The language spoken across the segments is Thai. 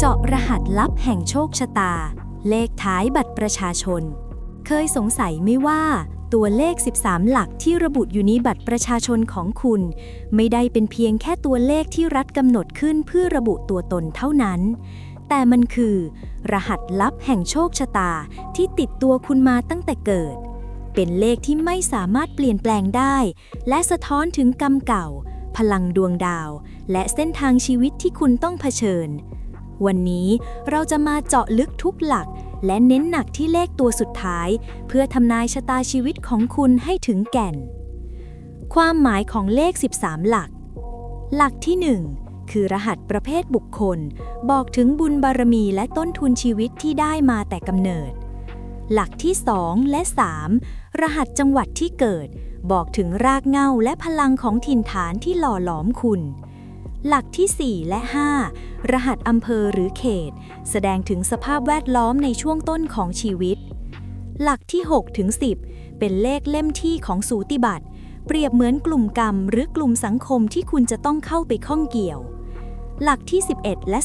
เจาะรหัสลับแห่งโชคชะตา เลขท้ายบัตรประชาชน เคยสงสัยไหม่ว่าตัวเลข 13 หลักที่ระบุอยู่ในบัตรประชาชนของคุณ ไม่ได้เป็นเพียงแค่ตัวเลขที่รัฐกำหนดขึ้นเพื่อระบุตัวตนเท่านั้น แต่มันคือ รหัสลับแห่งโชคชะตาที่ติดตัวคุณมาตั้งแต่เกิด เป็นเลขที่ไม่สามารถเปลี่ยนแปลงได้ และสะท้อนถึงกรรมเก่า พลังดวงดาว และเส้นทางชีวิตที่คุณต้องเผชิญ วันนี้เราจะมาเจาะลึกทุกหลัก และเน้นหนักที่เลขตัวสุดท้าย เพื่อทำนายชะตาชีวิตของคุณให้ถึงแก่น ความหมายของเลข 13 หลัก หลักที่ 1 คือรหัสประเภทบุคคล บอกถึงบุญบารมีและต้นทุนชีวิตที่ได้มาแต่กำเนิด หลักที่ 2 และ 3 รหัสจังหวัดที่เกิด บอกถึงรากเหง้าและพลังของถิ่นฐานที่หล่อหลอมคุณ หลักที่ 4 และ 5 รหัสอำเภอหรือเขต แสดงถึงสภาพแวดล้อมในช่วงต้นของชีวิต หลักที่6ถึง10 เป็นเลขเล่มที่ของสูติบัตรเปรียบเหมือนกลุ่มกรรม หรือกลุ่มสังคมที่คุณจะต้องเข้าไปข้องเกี่ยว หลักที่ 11 และ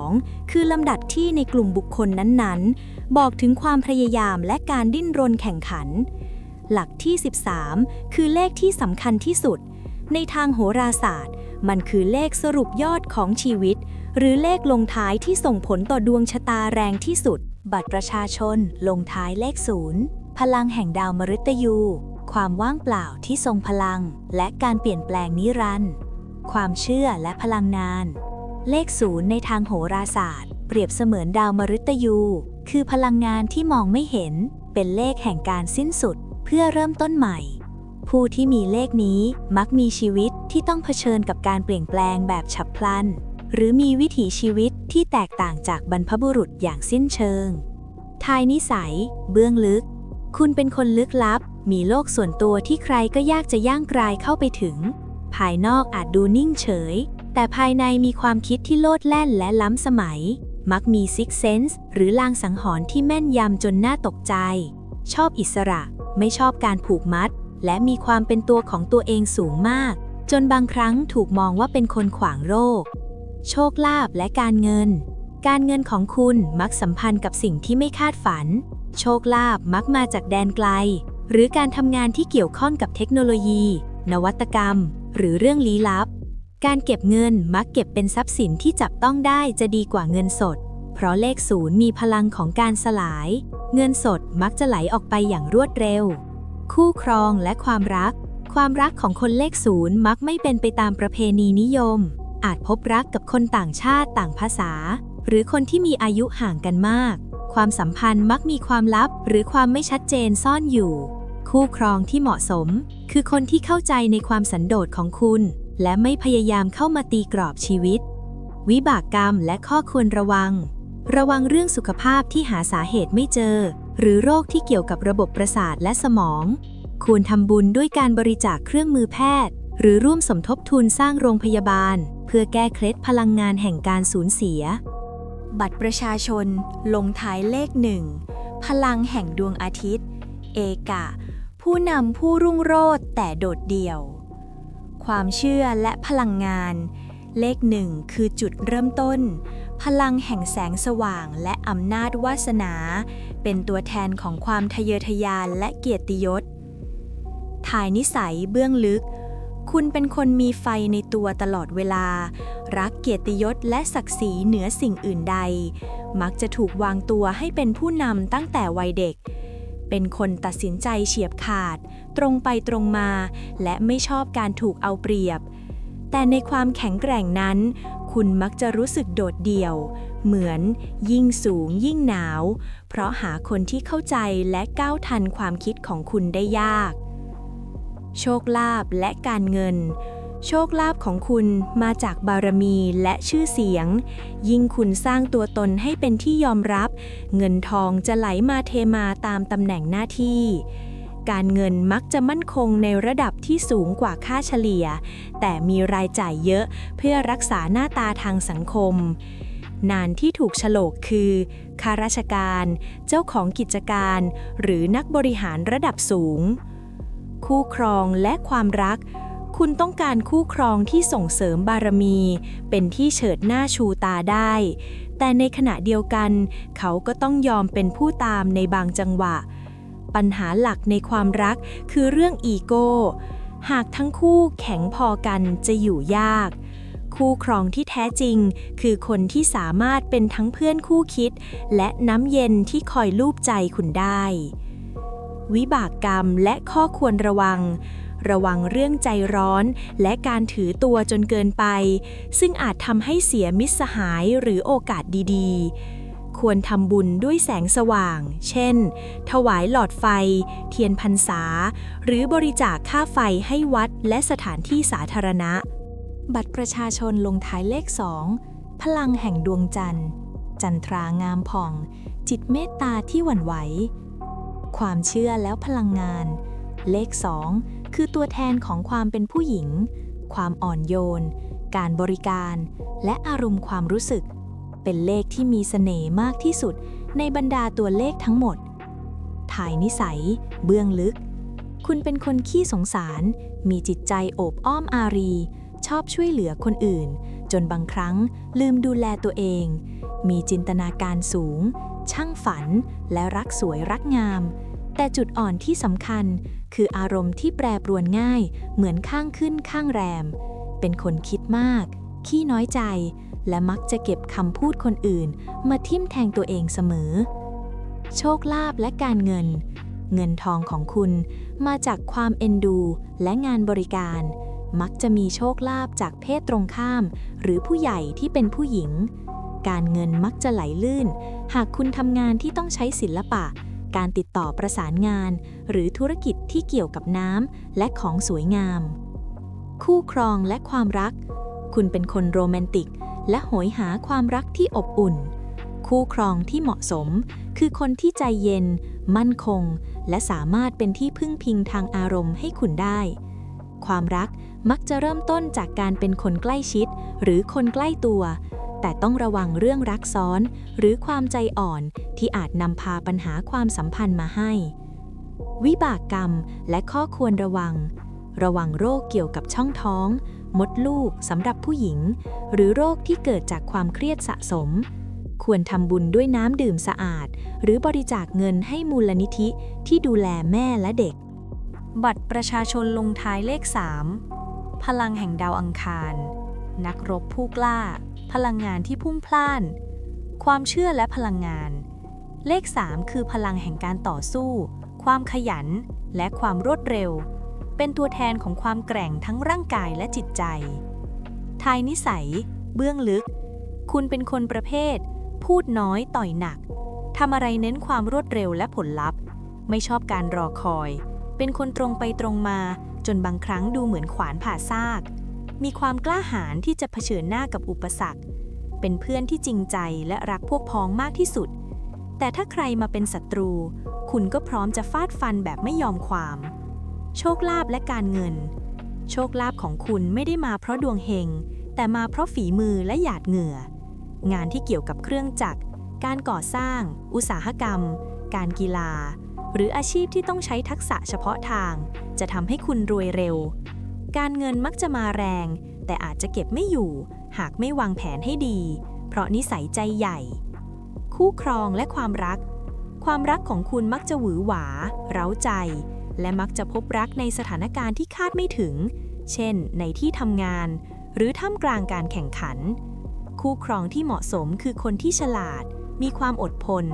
12 คือลำดับที่ในกลุ่มบุคคลนั้นๆ บอกถึงความพยายามและการดิ้นรนแข่งขัน หลักที่ 13 คือเลขที่สำคัญที่สุด ในทางโหราศาสตร์ มันคือเลขสรุปยอดของชีวิต หรือเลขลงท้ายที่ส่งผลต่อดวงชะตาแรงที่สุด บัตรประชาชน ลงท้ายเลขศูนย์พลังแห่งดาวมฤตยู ความว่างเปล่าที่ทรงพลัง และการเปลี่ยนแปลงนิรันดร์ความเชื่อและพลังงาน เลขศูนย์ในทางโหราศาสตร์ เปรียบเสมือนดาวมฤตยู คือพลังงานที่มองไม่เห็น เป็นเลขแห่งการสิ้นสุด เพื่อเริ่มต้นใหม่ ผู้ที่มีเลขนี้มักมีชีวิตที่ต้องเผชิญกับการเปลี่ยนแปลงแบบฉับพลัน หรือมีวิถีชีวิตที่แตกต่างจากบรรพบุรุษอย่างสิ้นเชิง ทายนิสัย เบื้องลึก คุณเป็นคนลึกลับ มีโลกส่วนตัวที่ใครก็ยากจะย่างกรายเข้าไปถึง ภายนอกอาจดูนิ่งเฉย แต่ภายในมีความคิดที่โลดแล่นและล้ำสมัย มักมีซิกเซนส์หรือลางสังหรณ์ที่แม่นยำจนน่าตกใจ ชอบอิสระ ไม่ชอบการผูกมัด และมีความเป็นตัวของตัวเองสูงมาก จนบางครั้งถูกมองว่าเป็นคนขวางโรค โชคลาภและการเงิน การเงินของคุณมักสัมพันธ์กับสิ่งที่ไม่คาดฝัน โชคลาภมักมาจากแดนไกล หรือการทำงานที่เกี่ยวข้องกับเทคโนโลยี นวัตกรรม หรือเรื่องลี้ลับ การเก็บเงินมักเก็บเป็นทรัพย์สินที่จับต้องได้จะดีกว่าเงินสด เพราะเลขศูนย์มีพลังของการสลาย เงินสดมักจะไหลออกไปอย่างรวดเร็ว คู่ครองและความรัก ความรักของคนเลขศูนย์มักไม่เป็นไปตามประเพณีนิยม อาจพบรักกับคนต่างชาติต่างภาษา หรือคนที่มีอายุห่างกันมาก ความสัมพันธ์มักมีความลับ หรือความไม่ชัดเจนซ่อนอยู่ คู่ครองที่เหมาะสม คือคนที่เข้าใจในความสันโดษของคุณ และไม่พยายามเข้ามาตีกรอบชีวิต วิบากกรรมและข้อควรระวัง ระวังเรื่องสุขภาพที่หาสาเหตุไม่เจอ หรือโรคที่เกี่ยวกับระบบประสาทและสมอง ควรทำบุญด้วยการบริจาคเครื่องมือแพทย์ หรือร่วมสมทบทุนสร้างโรงพยาบาล เพื่อแก้เคล็ดพลังงานแห่งการสูญเสีย บัตรประชาชน ลงท้ายเลขหนึ่งพลังแห่งดวงอาทิตย์ เอกะ ผู้นำผู้รุ่งโรจน์แต่โดดเดี่ยว ความเชื่อและพลังงาน เลขหนึ่งคือจุดเริ่มต้น พลังแห่งแสงสว่างและอำนาจวาสนา เป็นตัวแทนของความทะเยอทะยานและเกียรติยศ ถ่ายนิสัยเบื้องลึก คุณเป็นคนมีไฟในตัวตลอดเวลา รักเกียรติยศและศักดิ์ศรีเหนือสิ่งอื่นใด มักจะถูกวางตัวให้เป็นผู้นำตั้งแต่วัยเด็ก เป็นคนตัดสินใจเฉียบขาด ตรงไปตรงมา และไม่ชอบการถูกเอาเปรียบ แต่ในความแข็งแกร่งนั้น คุณมักจะรู้สึกโดดเดี่ยว เหมือนยิ่งสูงยิ่งหนาว เพราะหาคนที่เข้าใจและก้าวทันความคิดของคุณได้ยาก โชคลาภและการเงิน โชคลาภของคุณมาจากบารมีและชื่อเสียง ยิ่งคุณสร้างตัวตนให้เป็นที่ยอมรับ เงินทองจะไหลมาเทมาตามตำแหน่งหน้าที่การเงินมักจะมั่นคงในระดับที่สูงกว่าค่าเฉลี่ย แต่มีรายจ่ายเยอะเพื่อรักษาหน้าตาทางสังคม นานที่ถูกฉลกคือข้าราชการ เจ้าของกิจการ หรือนักบริหารระดับสูง คู่ครองและความรัก คุณต้องการคู่ครองที่ส่งเสริมบารมี เป็นที่เฉิดหน้าชูตาได้ แต่ในขณะเดียวกัน เขาก็ต้องยอมเป็นผู้ตามในบางจังหวะ ปัญหาหลักในความรักคือเรื่องอีโก้ หากทั้งคู่แข็งพอกันจะอยู่ยาก คู่ครองที่แท้จริง คือคนที่สามารถเป็นทั้งเพื่อนคู่คิด และน้ำเย็นที่คอยลูบใจคุณได้ วิบากกรรมและข้อควรระวัง ระวังเรื่องใจร้อนและการถือตัวจนเกินไป ซึ่งอาจทำให้เสียมิตรสหายหรือโอกาสดีๆ ควรทำบุญด้วยแสงสว่าง เช่น ถวายหลอดไฟ เทียนพรรษา หรือบริจาคค่าไฟให้วัดและสถานที่สาธารณะ บัตรประชาชนลงท้ายเลข2พลังแห่งดวงจันทร์ จันทรางามผ่อง จิตเมตตาที่หวั่นไหว ความเชื่อแล้วพลังงาน เลข2คือตัวแทนของความเป็นผู้หญิง ความอ่อนโยน การบริการ และอารมณ์ความรู้สึก เป็นเลขที่มีเสน่ห์มากที่สุดในบรรดาตัวเลขทั้งหมด ถ่ายนิสัย เบื้องลึก คุณเป็นคนขี้สงสาร มีจิตใจโอบอ้อมอารี ชอบช่วยเหลือคนอื่น จนบางครั้งลืมดูแลตัวเอง มีจินตนาการสูง ช่างฝัน และรักสวยรักงาม แต่จุดอ่อนที่สำคัญ คืออารมณ์ที่แปรปรวนง่าย เหมือนข้างขึ้นข้างแรม เป็นคนคิดมาก ขี้น้อยใจ และมักจะเก็บคำพูดคนอื่น มาทิ่มแทงตัวเองเสมอ โชคลาภและการเงิน เงินทองของคุณมาจากความเอ็นดูและงานบริการ มักจะมีโชคลาภจากเพศตรงข้าม หรือผู้ใหญ่ที่เป็นผู้หญิง การเงินมักจะไหลลื่น หากคุณทำงานที่ต้องใช้ศิลปะ การติดต่อประสานงาน หรือธุรกิจที่เกี่ยวกับน้ำและของสวยงาม คู่ครองและความรัก คุณเป็นคนโรแมนติก และโหยหาความรักที่อบอุ่น คู่ครองที่เหมาะสม คือคนที่ใจเย็น มั่นคง และสามารถเป็นที่พึ่งพิงทางอารมณ์ให้คุณได้ ความรัก มักจะเริ่มต้นจากการเป็นคนใกล้ชิด หรือคนใกล้ตัว แต่ต้องระวังเรื่องรักซ้อน หรือความใจอ่อนที่อาจนำพาปัญหาความสัมพันธ์มาให้ วิบากกรรมและข้อควรระวัง ระวังโรคเกี่ยวกับช่องท้อง มดลูกสำหรับผู้หญิง หรือโรคที่เกิดจากความเครียดสะสมควรทำบุญด้วยน้ำดื่มสะอาด หรือบริจาคเงินให้มูลนิธิที่ดูแลแม่และเด็ก บัตรประชาชนลงท้ายเลข 3 พลังแห่งดาวอังคาร นักรบผู้กล้า พลังงานที่พุ่งพล่าน ความเชื่อและพลังงาน เลข 3 คือพลังแห่งการต่อสู้ ความขยัน และความรวดเร็ว เป็นตัวแทนของความแกร่งทั้งร่างกายและจิตใจ ทายนิสัย เบื้องลึก คุณเป็นคนประเภท พูดน้อยต่อยหนักทำอะไรเน้นความรวดเร็วและผลลัพธ์ ไม่ชอบการรอคอย เป็นคนตรงไปตรงมา จนบางครั้งดูเหมือนขวานผ่าซาก มีความกล้าหาญที่จะเผชิญหน้ากับอุปสรรค เป็นเพื่อนที่จริงใจและรักพวกพ้องมากที่สุด แต่ถ้าใครมาเป็นศัตรู คุณก็พร้อมจะฟาดฟันแบบไม่ยอมความ โชคลาภและการเงิน โชคลาภของคุณไม่ได้มาเพราะดวงเฮง แต่มาเพราะฝีมือและหยาดเหงื่อ งานที่เกี่ยวกับเครื่องจักร การก่อสร้าง อุตสาหกรรม การกีฬา หรืออาชีพที่ต้องใช้ทักษะเฉพาะทาง จะทำให้คุณรวยเร็ว การเงินมักจะมาแรง แต่อาจจะเก็บไม่อยู่ หากไม่วางแผนให้ดี เพราะนิสัยใจใหญ่ คู่ครองและความรัก ความรักของคุณมักจะหวือหวา เร้าใจ และมักจะพบรักในสถานการณ์ที่คาดไม่ถึง เช่น ในที่ทำงาน หรือท่ามกลางการแข่งขัน คู่ครองที่เหมาะสมคือคนที่ฉลาด มีความอดทน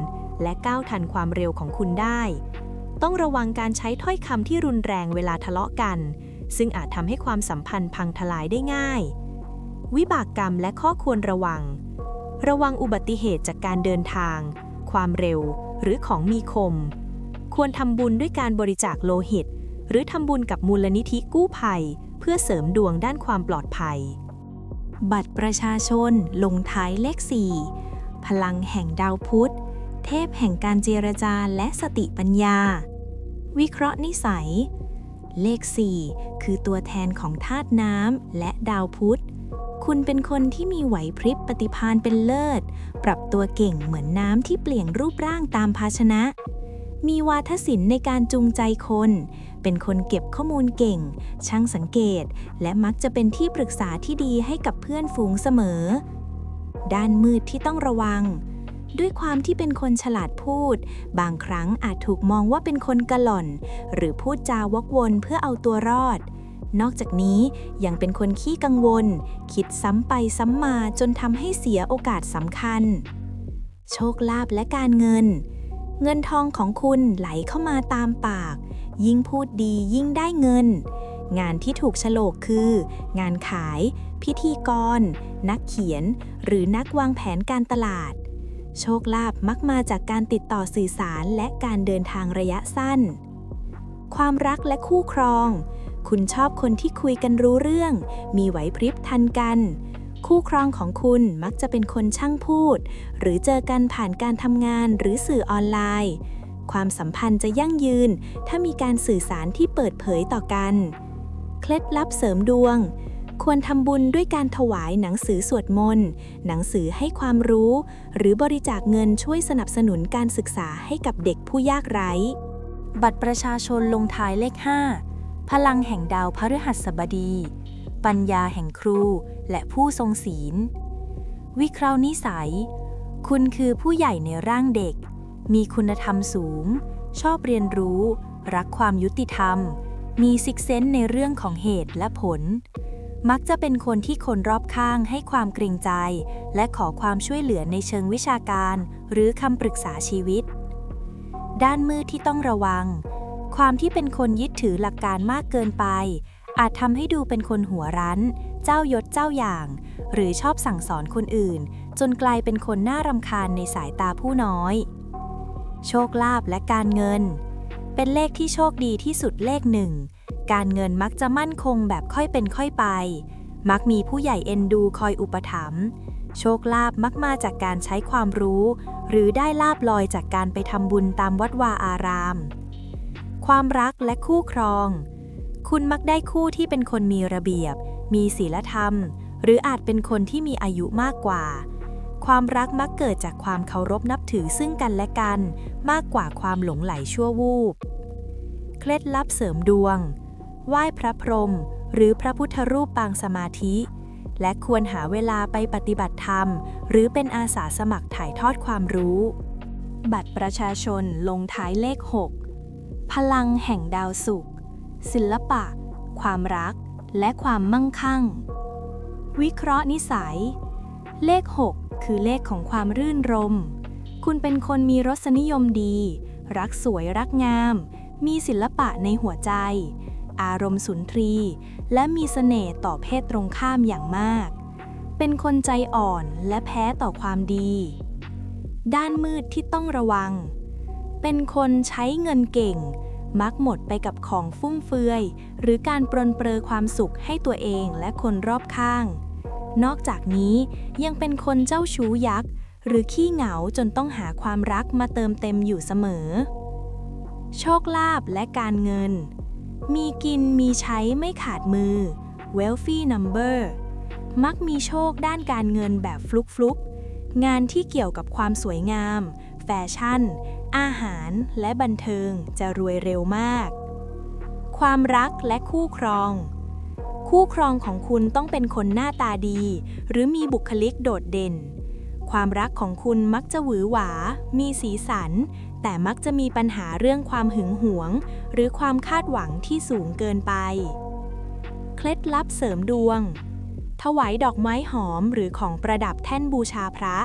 และก้าวทันความเร็วของคุณได้ ต้องระวังการใช้ถ้อยคำที่รุนแรงเวลาทะเลาะกัน ซึ่งอาจทำให้ความสัมพันธ์พังทลายได้ง่าย วิบากกรรมและข้อควรระวัง ระวังอุบัติเหตุจากการเดินทาง ความเร็ว หรือของมีคม ควรทำบุญด้วยการบริจาคโลหิต หรือทำบุญกับมูลนิธิกู้ภัย เพื่อเสริมดวงด้านความปลอดภัย บัตรประชาชนลงท้ายเลข 4 พลังแห่งดาวพุธ เทพแห่งการเจรจาและสติปัญญา วิเคราะห์นิสัย เลข 4 คือตัวแทนของธาตุน้ำและดาวพุธ คุณเป็นคนที่มีไหวพริบปฏิภาณเป็นเลิศ ปรับตัวเก่งเหมือนน้ำที่เปลี่ยนรูปร่างตามภาชนะ มีวาทศิลป์ในการจูงใจคน เป็นคนเก็บข้อมูลเก่ง ช่างสังเกต และมักจะเป็นที่ปรึกษาที่ดีให้กับเพื่อนฝูงเสมอ ด้านมืดที่ต้องระวัง ด้วยความที่เป็นคนฉลาดพูด บางครั้งอาจถูกมองว่าเป็นคนกะหล่อน หรือพูดจาวกวนเพื่อเอาตัวรอด นอกจากนี้ยังเป็นคนขี้กังวล คิดซ้ำไปซ้ำมาจนทำให้เสียโอกาสสำคัญ โชคลาภและการเงิน เงินทองของคุณไหลเข้ามาตามปาก ยิ่งพูดดียิ่งได้เงิน งานที่ถูกฉลกคือ งานขายพิธีกร นักเขียน หรือนักวางแผนการตลาด โชคลาภมักมาจากการติดต่อสื่อสารและการเดินทางระยะสั้น ความรักและคู่ครอง คุณชอบคนที่คุยกันรู้เรื่อง มีไหวพริบทันกัน คู่ครองของคุณมักจะเป็นคนช่างพูด หรือเจอกันผ่านการทำงานหรือสื่อออนไลน์ ความสัมพันธ์จะยั่งยืน ถ้ามีการสื่อสารที่เปิดเผยต่อกัน เคล็ดลับเสริมดวง ควรทำบุญด้วยการถวายหนังสือสวดมนต์ หนังสือให้ความรู้ หรือบริจาคเงินช่วยสนับสนุนการศึกษาให้กับเด็กผู้ยากไร้ บัตรประชาชนลงท้ายเลข 5 พลังแห่งดาวพฤหัสบดี ปัญญาแห่งครู และผู้ทรงศีล วิเคราะห์นิสัย คุณคือผู้ใหญ่ในร่างเด็ก มีคุณธรรมสูง ชอบเรียนรู้ รักความยุติธรรมมีซิกเซนในเรื่องของเหตุและผล มักจะเป็นคนที่คนรอบข้างให้ความเกรงใจ และขอความช่วยเหลือในเชิงวิชาการ หรือคำปรึกษาชีวิต ด้านมืดที่ต้องระวัง ความที่เป็นคนยึดถือหลักการมากเกินไป อาจทำให้ดูเป็นคนหัวรั้น เจ้ายศเจ้าอย่าง หรือชอบสั่งสอนคนอื่น จนกลายเป็นคนน่ารำคาญในสายตาผู้น้อย โชคลาภและการเงิน เป็นเลขที่โชคดีที่สุดเลขหนึ่ง การเงินมักจะมั่นคงแบบค่อยเป็นค่อยไป มักมีผู้ใหญ่เอ็นดูคอยอุปถัมภ์ โชคลาภมักมาจากการใช้ความรู้ หรือได้ลาบลอยจากการไปทำบุญตามวัดวาอาราม ความรักและคู่ครอง คุณมักได้คู่ที่เป็นคนมีระเบียบ มีศีลธรรม หรืออาจเป็นคนที่มีอายุมากกว่า ความรักมักเกิดจากความเคารพนับถือซึ่งกันและกัน มากกว่าความหลงไหลชั่ววูบ เคล็ดลับเสริมดวง ไหว้พระพรหมหรือพระพุทธรูปปางสมาธิ และควรหาเวลาไปปฏิบัติธรรม หรือเป็นอาสาสมัครถ่ายทอดความรู้ บัตรประชาชนลงท้ายเลข 6 พลังแห่งดาวศุกร์ศิลปะ ความรัก และความมั่งคั่ง วิเคราะห์นิสัย เลข 6 คือเลขของความรื่นรม คุณเป็นคนมีรสนิยมดี รักสวยรักงาม มีศิลปะในหัวใจ อารมณ์สุนทรี และมีเสน่ห์ต่อเพศตรงข้ามอย่างมาก เป็นคนใจอ่อนและแพ้ต่อความดี ด้านมืดที่ต้องระวัง เป็นคนใช้เงินเก่ง มักหมดไปกับของฟุ่มเฟือย หรือการปรนเปรอความสุขให้ตัวเองและคนรอบข้าง นอกจากนี้ยังเป็นคนเจ้าชู้ยักษ์หรือขี้เหงาจนต้องหาความรักมาเติมเต็มอยู่เสมอ โชคลาภและการเงิน มีกินมีใช้ไม่ขาดมือ wealthy number มักมีโชคด้านการเงินแบบฟลุกฟลุกๆ งานที่เกี่ยวกับความสวยงาม แฟชั่น อาหารและบันเทิงจะรวยเร็วมาก ความรักและคู่ครอง คู่ครองของคุณต้องเป็นคนหน้าตาดี หรือมีบุคลิกโดดเด่น ความรักของคุณมักจะหวือหวา มีสีสัน แต่มักจะมีปัญหาเรื่องความหึงหวง หรือความคาดหวังที่สูงเกินไป เคล็ดลับเสริมดวง ถวายดอกไม้หอมหรือของประดับแท่นบูชาพระ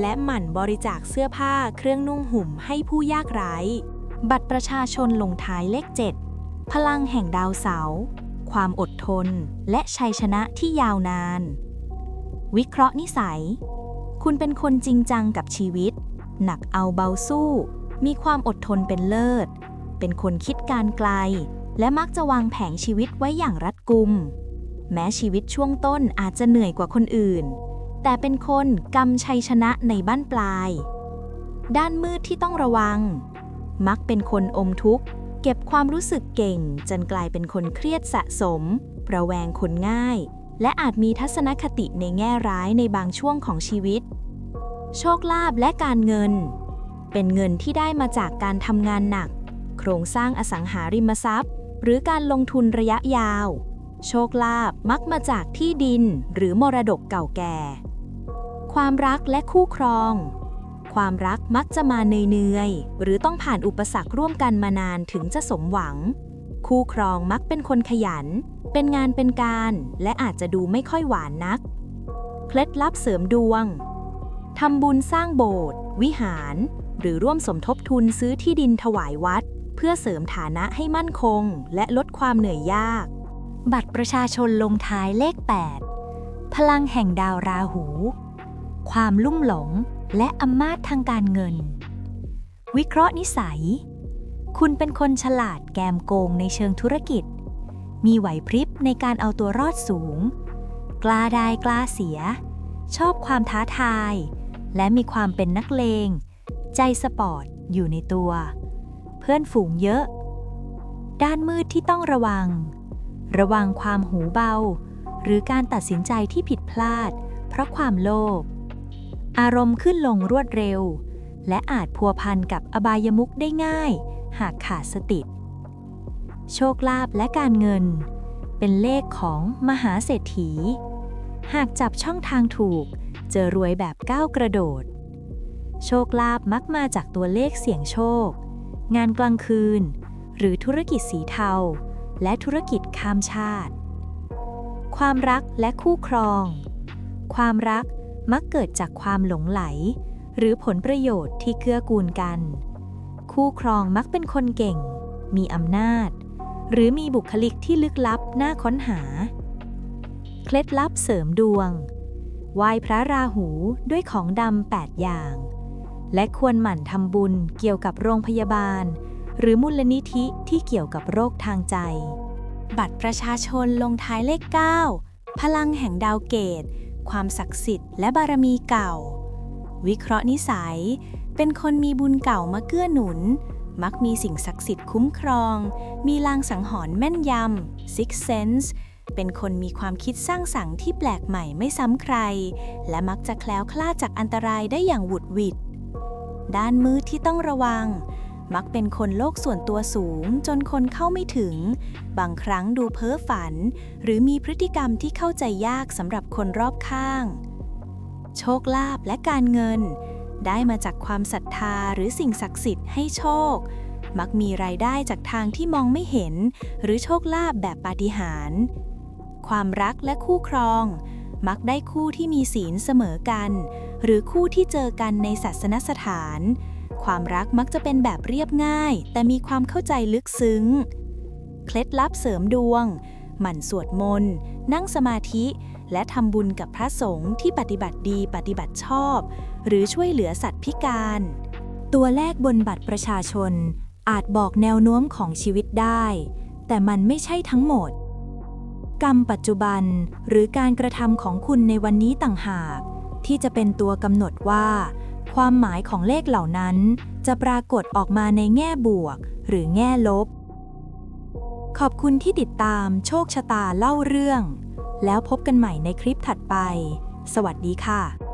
และหมั่นบริจาคเสื้อผ้าเครื่องนุ่งห่มให้ผู้ยากไร้บัตรประชาชนลงท้ายเลข 7 พลังแห่งดาวเสาร์ความอดทน และชัยชนะที่ยาวนาน วิเคราะห์นิสัย คุณเป็นคนจริงจังกับชีวิต หนักเอาเบาสู้ มีความอดทนเป็นเลิศ เป็นคนคิดการไกล และมักจะวางแผงชีวิตไว้อย่างรัดกุม แม้ชีวิตช่วงต้นอาจจะเหนื่อยกว่าคนอื่น แต่เป็นคนกำชัยชนะในบ้านปลาย ด้านมืดที่ต้องระวัง มักเป็นคนอมทุกข์ เก็บความรู้สึกเก่ง จนกลายเป็นคนเครียดสะสม ประแวงคนง่าย และอาจมีทัศนคติในแง่ร้ายในบางช่วงของชีวิต โชคลาภและการเงิน เป็นเงินที่ได้มาจากการทำงานหนัก โครงสร้างอสังหาริมทรัพย์ หรือการลงทุนระยะยาว โชคลาภมักมาจากที่ดินหรือมรดกเก่าแก่ ความรักและคู่ครอง ความรักมักจะมาเนื่อยๆหรือต้องผ่านอุปสรรคร่วมกันมานานถึงจะสมหวัง คู่ครองมักเป็นคนขยัน เป็นงานเป็นการ และอาจจะดูไม่ค่อยหวานนัก เคล็ดลับเสริมดวงทำบุญสร้างโบสถ์วิหาร หรือร่วมสมทบทุนซื้อที่ดินถวายวัด เพื่อเสริมฐานะให้มั่นคง และลดความเหนื่อยยาก บัตรประชาชนลงท้ายเลข 8 พลังแห่งดาวราหู ความลุ่มหลงและอำนาจทางการเงิน วิเคราะห์นิสัย คุณเป็นคนฉลาดแกมโกงในเชิงธุรกิจ มีไหวพริบในการเอาตัวรอดสูง กล้าได้กล้าเสีย ชอบความท้าทาย และมีความเป็นนักเลง ใจสปอร์ต อยู่ในตัว เพื่อนฝูงเยอะ ด้านมืดที่ต้องระวัง ระวังความหูเบา หรือการตัดสินใจที่ผิดพลาด เพราะความโลภ อารมณ์ขึ้นลงรวดเร็ว และอาจพัวพันกับอบายมุขได้ง่าย หากขาดสติ โชคลาภและการเงิน เป็นเลขของมหาเศรษฐี หากจับช่องทางถูก เจะรวยแบบก้าวกระโดด โชคลาภมักมาจากตัวเลขเสี่ยงโชค งานกลางคืน หรือธุรกิจสีเทา และธุรกิจข้ามชาติ ความรักและคู่ครอง ความรักมักเกิดจากความหลงไหล หรือผลประโยชน์ที่เกื้อกูลกัน คู่ครองมักเป็นคนเก่ง มีอำนาจ หรือมีบุคลิกที่ลึกลับน่าค้นหา เคล็ดลับเสริมดวงไหว้พระราหูด้วยของดำ8อย่าง และควรหมั่นทำบุญเกี่ยวกับโรงพยาบาล หรือมูลนิธิที่เกี่ยวกับโรคทางใจ บัตรประชาชนลงท้ายเลข 9 พลังแห่งดาวเกต ความศักดิ์สิทธิ์และบารมีเก่า วิเคราะห์นิสัย เป็นคนมีบุญเก่ามาเกื้อหนุน มักมีสิ่งศักดิ์สิทธิ์คุ้มครอง มีลางสังหรณ์แม่นยำ six sense เป็นคนมีความคิดสร้างสรรค์ที่แปลกใหม่ไม่ซ้ำใคร และมักจะแคล้วคลาดจากอันตรายได้อย่างหวุดหวิด ด้านมืดที่ต้องระวัง มักเป็นคนโลกส่วนตัวสูงจนคนเข้าไม่ถึง บางครั้งดูเพ้อฝัน หรือมีพฤติกรรมที่เข้าใจยากสำหรับคนรอบข้าง โชคลาภและการเงิน ได้มาจากความศรัทธาหรือสิ่งศักดิ์สิทธิ์ให้โชค มักมีรายได้จากทางที่มองไม่เห็น หรือโชคลาภแบบปาฏิหาริย์ความรักและคู่ครอง มักได้คู่ที่มีศีลเสมอกัน หรือคู่ที่เจอกันในศาสนสถาน ความรักมักจะเป็นแบบเรียบง่าย แต่มีความเข้าใจลึกซึ้ง เคล็ดลับเสริมดวง หมั่นสวดมนต์ นั่งสมาธิ และทำบุญกับพระสงฆ์ที่ปฏิบัติดีปฏิบัติชอบ หรือช่วยเหลือสัตว์พิการ ตัวเลขบนบัตรประชาชน อาจบอกแนวโน้มของชีวิตได้ แต่มันไม่ใช่ทั้งหมดกรรมปัจจุบันหรือการกระทำของคุณในวันนี้ต่างหาก ที่จะเป็นตัวกำหนดว่า ความหมายของเลขเหล่านั้น จะปรากฏออกมาในแง่บวก หรือแง่ลบ ขอบคุณที่ติดตามโชคชะตาเล่าเรื่อง แล้วพบกันใหม่ในคลิปถัดไป สวัสดีค่ะ